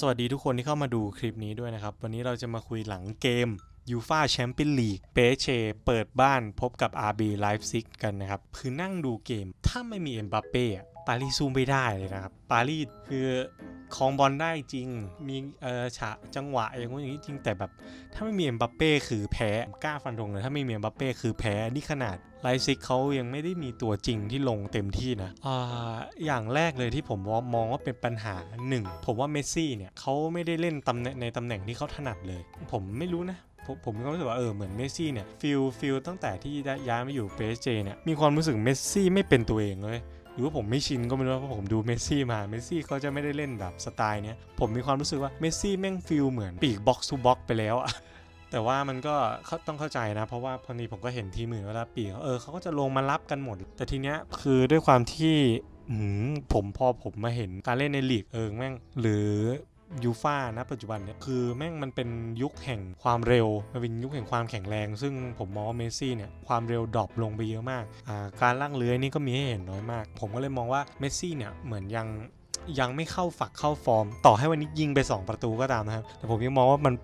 สวัสดีทุกคนที่เข้ามาดูคลิปนี้ด้วยนะครับ วันนี้เราจะมาคุยหลังเกมยูฟาแชมเปี้ยนลีกเปเชเปิดบ้านพบกับ RB ไลฟ์ซิกกันนะครับ คือนั่งดูเกม ถ้าไม่มีเอ็มบัปเป้ ปารีสู้ไม่ได้เลยนะครับ ปารีสคือครองบอลได้จริง มีเอ่อฉะจังหวะอย่างงู้นอย่างนี้จริง แต่แบบ ถ้าไม่มีเอ็มบัปเป้คือแพ้กล้าฟันธงเลย ถ้าไม่มีเอ็มบัปเป้คือแพ้ นี่ขนาดไลซิกเขายังไม่ได้มีตัวจริงที่ลงเต็มที่นะอ่าอย่างแรกเลยที่ผมมองว่าเป็นปัญหาหนึ่งผมว่าเมสซี่เนี่ยเขาไม่ได้เล่นตำแหน่งในตำแหน่งที่เขาถนัดเลย ผมไม่รู้นะผมผมมีความรู้สึกว่าเออเหมือนเมสซี่เนี่ยฟิลฟิลตั้งแต่ที่ย้ายมาอยู่เปเจเนี่ยมีความรู้สึกเมสซี่ไม่เป็นตัวเองเลย หรือว่าผมไม่ชินก็ไม่รู้เพราะผมดูเมสซี่มาเมสซี่เขาจะไม่ได้เล่นแบบสไตล์เนี้ยผมมีความรู้สึกว่าเมสซี่แม่งฟิลเหมือนปีกบ็อกซ์ทูบ็อกไปแล้วอะแต่ว่ามันก็เขาต้องเข้าใจนะ เพราะว่าพอดีผมก็เห็นทีมอื่นเวลาปีกเออเขาก็จะลงมารับกันหมด แต่ทีเนี้ยคือด้วยความที่ผมพอผมมาเห็นการเล่นในลีกเออแม่ง หรือ ยูฟ่านะปัจจุบันเนี่ยคือแม่งมันเป็นยุคแห่งความเร็ว มันเป็นยุคแห่งความแข็งแรง ซึ่งผมมองว่าเมสซี่เนี่ยความเร็วดรอปลงไปเยอะมากาการล่างเลื้อยนี่ก็มีให้เห็นน้อยมาก ผมก็เลยมองว่าเมสซี่เนี่ยเหมือนยังยังไม่เข้าฝักเข้าฟอร์ม ต่อให้วันนี้ยิงไป 2 ประตูก็ตามนะครับ แต่ผมยังมองว่ามัน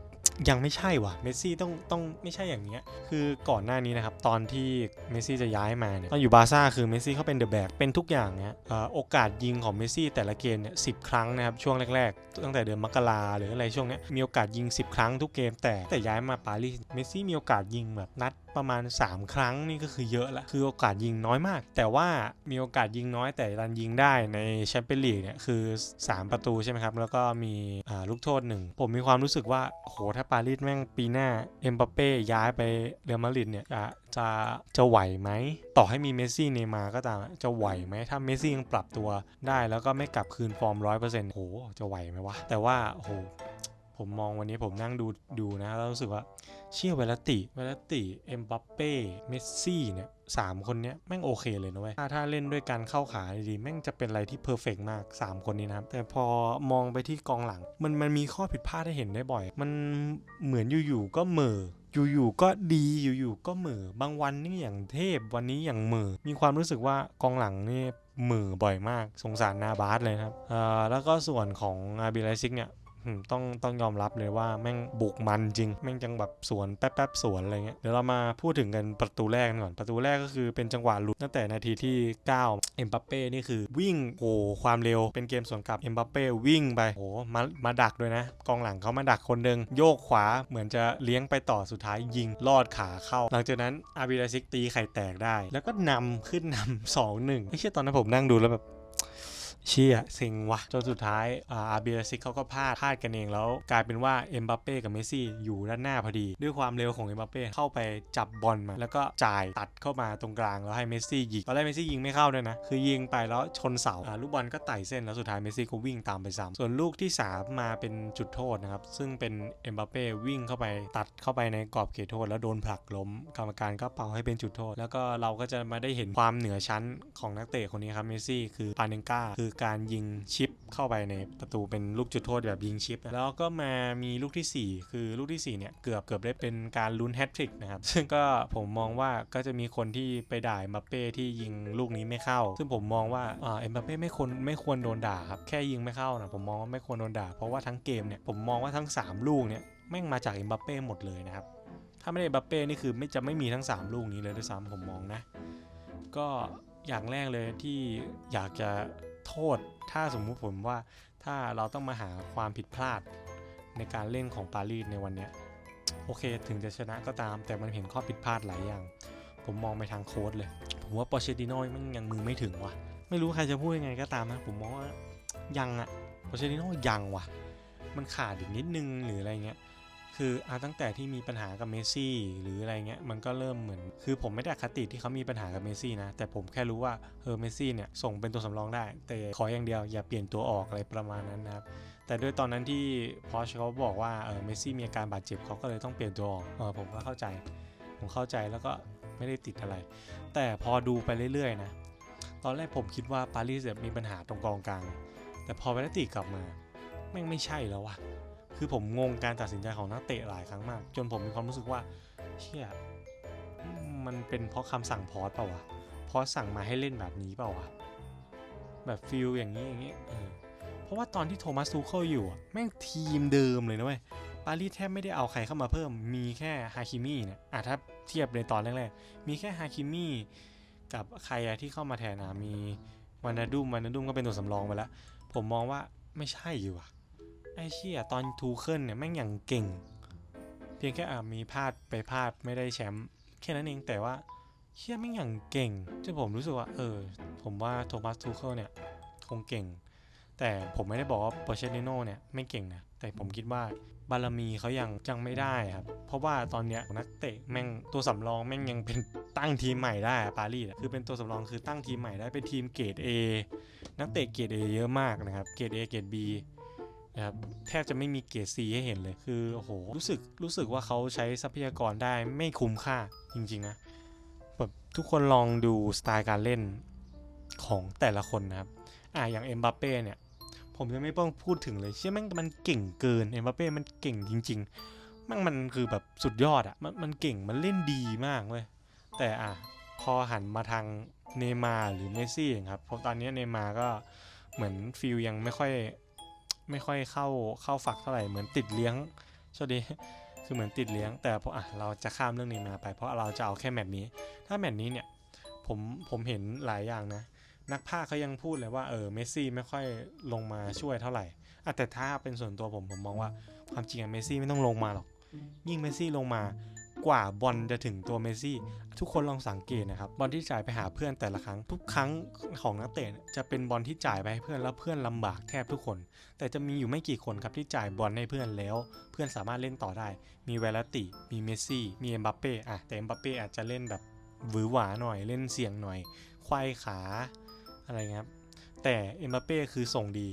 ยังไม่ใช่ว่ะเมสซี่ต้องต้องไม่ใช่อย่างเนี้ยคือก่อนหน้านี้นะครับ ตอนที่เมสซี่จะย้ายมาเนี่ยตอนอยู่บาร์ซ่าคือเมสซี่เขาเป็นเดอะแบกเป็นทุกอย่างเนี่ยโอกาสยิงของเมสซี่แต่ละเกมเนี่ยสิครั้งนะครับ ช่วงแรกๆ ตั้งแต่เดือนมกราหรืออะไรช่วงเนี้ยมีโอกาสยิง 10 ครั้งทุกเกมแต่แต่ย้ายมาปารีสเมสซี่มีโอกาสยิงแบบนัดประมาณ 3 ครั้งนี่ก็คือเยอะละคือโอกาสยิงน้อยมาก แต่ว่ามีโอกาสยิงน้อยแต่ดันยิงได้ในแชมเปี้ยนลีกเนี่ยคือ 3 ประตูใช่ไหมครับ แล้วก็มีลูกโทษหนึ่งผมมีความรู้สึกว่าโหถ้าปารีสแม่งปีหน้าเอ็มบัปเป้ย้ายไปเรอัลมาดริดเนี่ยจะจะจะไหวไหม ต่อให้มีเมสซี่เนมาก็ตามจะไหวไหม ถ้าเมสซี่ยังปรับตัวได้แล้วก็ไม่กลับคืนฟอร์มร้อยเปอร์เซ็นต์โหจะไหวไหมวะ แต่ว่าโห ผมมองวันนี้ผมนั่งดูดูนะแล้วรู้สึกว่าเชี่ยเวลติเวลติเอ็มบัปเป้เมสซี่เนี่ยสามคนเนี้ยแม่งโอเคเลยนะเว้ยถ้าถ้าเล่นด้วยการเข้าขาดีแม่งจะเป็นอะไรที่เพอร์เฟกมาก 3 คนนี้นะครับ แต่พอมองไปที่กองหลัง มันมันมีข้อผิดพลาดให้เห็นได้บ่อย มันเหมือนอยู่ๆก็เหม่ออยู่ๆก็ดีอยู่ๆก็เหม่อบางวันนี่อย่างเทพวันนี้อย่างเหม่อมีความรู้สึกว่ากองหลังนี่เหม่อบ่อยมาก สงสารนาบาสเลยครับแล้วก็ส่วนของอาบิไลซิกเนี่ย ต้องต้องยอมรับเลยว่าแม่งบุกมันจริง แม่งจังแบบสวนแป๊บๆสวนอะไรเงี้ยเดี๋ยวเรามาพูดถึงกันประตูแรกก่อนประตูแรกก็คือเป็นจังหวะหลุดตั้งแต่นาทีที่ 9 เอ็มบัปเป้นี่คือวิ่งโหความเร็วเป็นเกมสวนกลับเอ็มบัปเป้วิ่งไปโหมามาดักด้วยนะ กองหลังเขามาดักคนหนึ่งโยกขวาเหมือนจะเลี้ยงไปต่อสุดท้ายยิงลอดขาเข้า หลังจากนั้นอาบิลาซิกตีไข่แตกได้ แล้วก็นำขึ้นนำสองหนึ่งไม่ใช่ตอนนั้นผมนั่งดูแล้วแบบ เชี่ยเซ็งวะจนสุดท้ายอาร์เบียซิกเขาก็พลาดพลาดกันเองแล้ว กลายเป็นว่าเอ็มบัปเป้กับเมสซี่อยู่ด้านหน้าพอดี ด้วยความเร็วของเอ็มบัปเป้เข้าไปจับบอลมา แล้วก็จ่ายตัดเข้ามาตรงกลางแล้วให้เมสซี่ยิงตอนแรกเมสซี่ยิงไม่เข้าด้วยนะ คือยิงไปแล้วชนเสาอ่าลูกบอลก็ไต่เส้นแล้วสุดท้ายเมสซี่ก็วิ่งตามไปซ้ำส่วนลูกที่ 3 มาเป็นจุดโทษนะครับซึ่งเป็นเอ็มบัปเป้วิ่งเข้าไปตัดเข้าไปในกรอบเขตโทษ แล้วโดนผลักล้มกรรมการก็เป่าให้เป็นจุดโทษ แล้วก็เราก็จะมาได้เห็นความเหนือชั้นของนักเตะคนนี้ครับเมสซี่คือปาเนงกาคือการยิงชิปเข้าไปในประตูเป็นลูกจุดโทษแบบยิงชิป แล้วก็มามีลูกทีสี่ 4 คือลูกที่ 4 เนี่ย เกือบเกือบได้เป็นการลุ้นแฮตทริกนะครับ ซึ่งก็ผมมองว่าก็จะมีคนที่ไปด่าเอ็มบัปเป้ที่ยิงลูกนี้ไม่เข้า ซึ่งผมมองว่าอ่าเอ็มบัปเป้ไม่ควรไม่ควรโดนด่าครับแค่ยิงไม่เข้านะผมมองว่าไม่ควรโดนด่า เพราะว่าทั้งเกมเนี่ยผมมองว่าทั้ง 3 ลูกเนี่ยแม่งมาจากเอ็มบัปเป้หมดเลยนะครับถ้าไม่ได้อ็มบัปเป้นี่คือไม่จะไม่มีทั้ง 3 ลูกนี้เลยด้วยซ้ำผมมองนะ ก็อย่างแรกเลยที่อยากจะ โทษ ถ้าสมมุติผมว่าถ้าเราต้องมาหาความผิดพลาดในการเล่นของปารีสในวันเนี้ยโอเคถึงจะชนะก็ตาม แต่มันเห็นข้อผิดพลาดหลายอย่าง ผมมองไปทางโค้ดเลย ผมว่าปอเชติโน่มันยังมือไม่ถึงว่ะ ไม่รู้ใครจะพูดยังไงก็ตามนะผมมองว่ายังอะปอเชติโน่ยังว่ะ มันขาดอีกนิดนึงหรืออะไรเงี้ย คืออาตั้งแต่ที่มีปัญหากับเมสซี่หรืออะไรเงี้ยมันก็เริ่มเหมือน คือผมไม่ได้คติที่เขามีปัญหากับเมสซี่นะ แต่ผมแค่รู้ว่าเออเมสซี่เนี่ยส่งเป็นตัวสำรองได้ แต่ขออย่างเดียวอย่าเปลี่ยนตัวออกอะไรประมาณนั้นนะครับแต่ด้วยตอนนั้นที่พอชเขาบอกว่าเออเมสซี่มีอาการบาดเจ็บเขาก็เลยต้องเปลี่ยนตัวออกเออผมก็เข้าใจ ผมเข้าใจแล้วก็ไม่ได้ติดอะไร แต่พอดูไปเรื่อยๆนะตอนแรกผมคิดว่าปารีสจะมีปัญหาตรงกองกลาง แต่พอเวลาติกลับมาแม่งไม่ใช่แล้วว่ะ คือผมงงการตัดสินใจของนักเตะหลายครั้งมาก จนผมมีความรู้สึกว่าเชี่ยมันเป็นเพราะคำสั่งพอสเปล่าวะพอสสั่งมาให้เล่นแบบนี้เปล่าวะแบบฟิลอย่างนี้อย่างนี้เออพราะว่าตอนที่โทมัสซูเคิลอยู่อะแม่งทีมเดิมเลยนะเว้ยปารีสแทบไม่ได้เอาใครเข้ามาเพิ่มมีแค่ฮาคิมี่เนี่ยอะถ้าเทียบในตอนแรกๆ มีแค่ฮาคิมี่กับใครอะที่เข้ามาแทนอะมีวานาดุมวานาดุมก็เป็นตัวสำรองไปแล้ว ผมมองว่าไม่ใช่อยู่ว่ะ ไอ้เชี่ยตอนทูเคิลเนี่ยแม่งอย่างเก่ง เพียงแค่อะมีพลาดไปพลาดไม่ได้แชมป์แค่นั้นเองแต่ว่าเชี่ยแม่งอย่างเก่งจนผมรู้สึกว่าเออ ผมว่าโทมัสทูเคิลเนี่ยคงเก่ง แต่ผมไม่ได้บอกว่าโปเชติโน่เนี่ยไม่เก่งนะแต่ผมคิดว่าบารมีเขายังยังไม่ได้ครับ เพราะว่าตอนเนี้ยนักเตะแม่งตัวสำรองแม่งยังเป็นตั้งทีมใหม่ได้ปารีสคือเป็นตัวสำรองคือตั้งทีมใหม่ได้เป็นทีมเกรด A นักเตะเกรด A เยอะมากนะครับเกรด A เกรด B นะครับแทบจะไม่มีเกรด C ให้เห็นเลยคือโอ้โหรู้สึกรู้สึกว่าเขาใช้ทรัพยากรได้ไม่คุ้มค่าจริงๆนะแบบทุกคนลองดูสไตล์การเล่นของแต่ละคนนะครับอะอย่างเอ็มบัปเป้เนี่ยผมจะไม่ต้องพูดถึงเลยเชื่อแม่งมันเก่งเกินเอ็มบัปเป้มันเก่งจริงๆม่งมันคือแบบสุดยอดอะมันมันเก่งมันเล่นดีมากเว้ยแต่อะพอหันมาทางเนมาหรือเมซี่ครับเพราะตอนนี้เนมาก็เหมือนฟิลยังไม่ค่อย ไม่ค่อยเข้าเข้าฝักเท่าไหร่เหมือนติดเลี้ยงโชคดีคือเหมือนติดเลี้ยง แต่พออะเราจะข้ามเรื่องนย์มาไป เพราะเราจะเอาแค่แมตช์นี้ ถ้าแมตช์นี้เนี่ยผมผมเห็นหลายอย่างนะ นักพากย์เขายังพูดเลยว่าเออเมสซี่ไม่ค่อยลงมาช่วยเท่าไหร่อะแต่ถ้าเป็นส่วนตัวผมผมมองว่าความจริงอะเมสซี่ไม่ต้องลงมาหรอก ยิ่งเมสซี่ลงมา กว่าบอลจะถึงตัวเมสซี่ ทุกคนลองสังเกตนะครับบอลที่จ่ายไปหาเพื่อนแต่ละครั้ง ทุกครั้งของนักเตะจะเป็นบอลที่จ่ายไปให้เพื่อนแล้วเพื่อนลำบากแทบทุกคน แต่จะมีอยู่ไม่กี่คนครับที่จ่ายบอลให้เพื่อนแล้ว เพื่อนสามารถเล่นต่อได้ มีเวลติมีเมสซี่มีเอ็มบัปเป้อะแต่เอ็มบัปเป้อาจจะเล่นแบบหวือหวาหน่อยเล่นเสี่ยงหน่อยควายขาอะไรครับแต่เอ็มบัปเป้คือส่งดี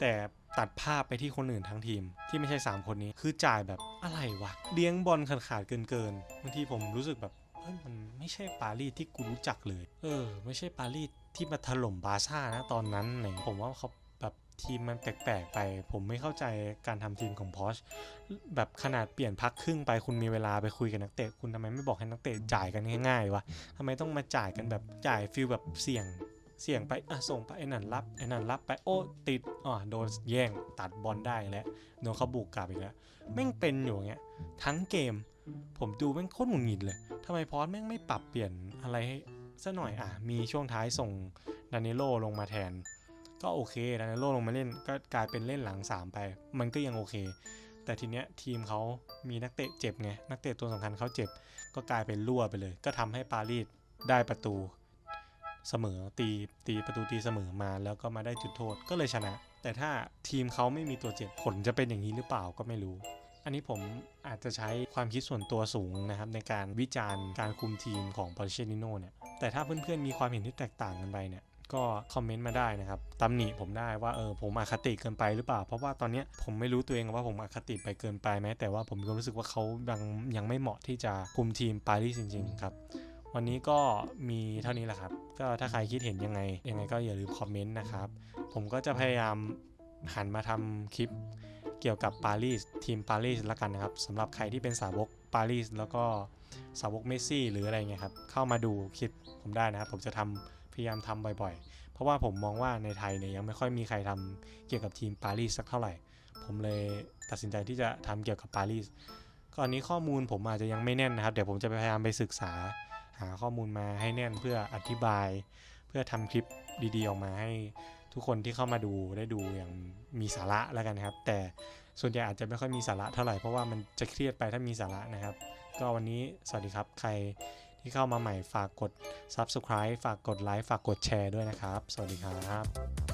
แต่ ตัดภาพไปที่คนอื่นทั้งทีม ที่ไม่ใช่ 3 คนนี้คือจ่ายแบบอะไรวะเลี้ยงบอลขาดขาดๆเกินเกินๆบางทีผมรู้สึกแบบเฮ้ยมันไม่ใช่ปารีสที่กูรู้จักเลย เออ ไม่ใช่ปารีสที่มาถล่มบาซ่านะตอนนั้นไหนผมว่าเขาแบบทีมมันแปลกๆไป ผมไม่เข้าใจการทำทีมของพอชแบบขนาดเปลี่ยนพักครึ่งไปคุณมีเวลาไปคุยกับนักเตะ คุณทำไมไม่บอกให้นักเตะจ่ายกันง่ายๆวะทำไมต้องมาจ่ายกันแบบจ่ายฟิลแบบเสี่ยง เสี่ยงไปอะส่งไปไอ้นั่นรับไอ้นั่นรับไปโอ้ติดอ๋อโดนแย่งตัดบอลได้แล้วโดนเขาบุกกลับอีกแล้วแม่งเป็นอยู่เงี้ยทั้งเกม ผมดูแม่งโคตรหงุดหงิดเลยทำไมพอสแม่งไม่ปรับเปลี่ยนอะไรให้ซะหน่อยอะมีช่วงท้ายส่งดานิโลลงมาแทน ก็โอเคดานิโลลงมาเล่นก็กลายเป็นเล่นหลังสามไป มันก็ยังโอเค แต่ทีเนี้ยทีมเขามีนักเตะเจ็บไงนักเตะตัวสำคัญเขาเจ็บ ก็กลายเป็นรั่วไปเลย ก็ทำให้ปารีสได้ประตู เสมอตีตีประตูตีเสมอมาแล้วก็มาได้จุดโทษก็เลยชนะ แต่ถ้าทีมเขาไม่มีตัวเจ็บผลจะเป็นอย่างนี้หรือเปล่าก็ไม่รู้ อันนี้ผมอาจจะใช้ความคิดส่วนตัวสูงนะครับ ในการวิจารณ์การคุมทีมของปอร์เชติโนเนี่ยแต่ถ้าเพื่อนๆมีความเห็นที่แตกต่างกันไปเนี่ยก็คอมเมนต์มาได้นะครับตำหนิผมได้ว่าเออผมอคติเกินไปหรือเปล่า เพราะว่าตอนเนี้ยผมไม่รู้ตัวเองว่าผมอคติไปเกินไปไหมแต่ว่าผมมีความรู้สึกว่าเขายังยังไม่เหมาะที่จะคุมทีมปารีสจริง ๆ ครับ วันนี้ก็มีเท่านี้แหละครับ ก็ถ้าใครคิดเห็นยังไง ยังไงก็อย่าลืมคอมเมนต์นะครับ ผมก็จะพยายามหันมาทำคลิปเกี่ยวกับปารีสทีมปารีสละกันนะครับสำหรับใครที่เป็นสาวกปารีสแล้วก็สาวกเมสซี่หรืออะไรเงี้ยครับเข้ามาดูคลิปผมได้นะครับ ผมจะทำพยายามทำบ่อยๆ เพราะว่าผมมองว่าในไทยเนี่ยยังไม่ค่อยมีใครทำเกี่ยวกับทีมปารีสสักเท่าไหร่ ผมเลยตัดสินใจที่จะทำเกี่ยวกับปารีสก่อนนี้ข้อมูลผมอาจจะยังไม่แน่นนะครับ เดี๋ยวผมจะพยายามไปศึกษา หาข้อมูลมาให้แน่นเพื่ออธิบาย เพื่อทำคลิปดีๆออกมาให้ทุกคนที่เข้ามาดูได้ดูอย่างมีสาระแล้วกันครับ แต่ส่วนใหญ่อาจจะไม่ค่อยมีสาระเท่าไหร่เพราะว่ามันจะเครียดไปถ้ามีสาระนะครับ ก็วันนี้สวัสดีครับใครที่เข้ามาใหม่ฝากกด Subscribe ฝากกดไลค์ฝากกดแชร์ด้วยนะครับ สวัสดีครับ